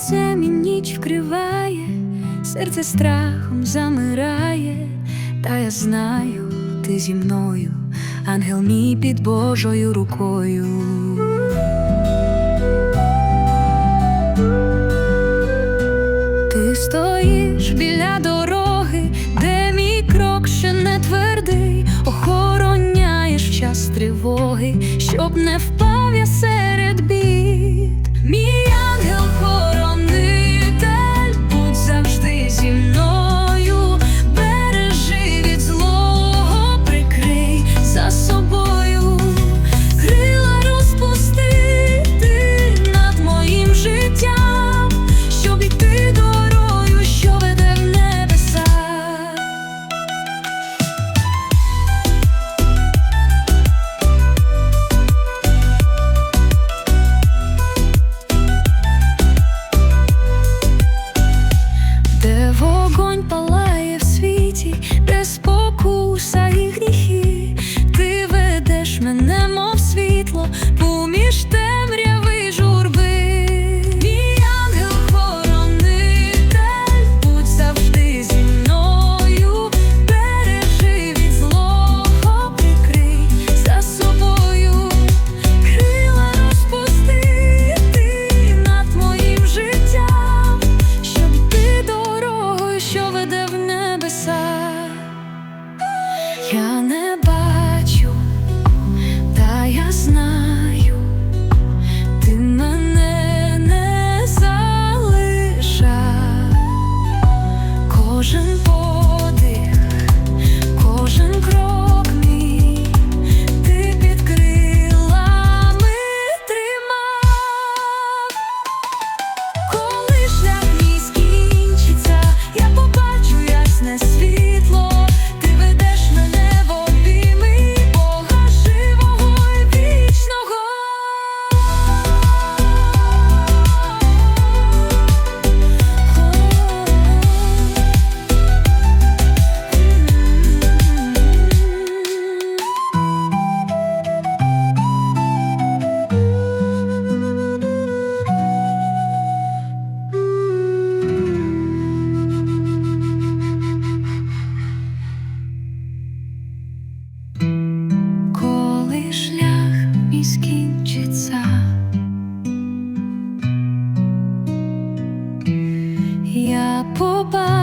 Лицем і ніч вкриває, серце страхом замирає, та я знаю, ти зі мною, ангел мій під Божою рукою. Ти стоїш біля дороги, де мій крок ще не твердий, охороняєш час тривоги, щоб не впав. Поміж темряви журби. Мій ангел-хоронитель, будь завжди зі мною, бережи злого, прикрий за собою, крила розпустити над моїм життям, щоб ти дорогою, що веде в небеса. Я не війні скінчиться, я побачу.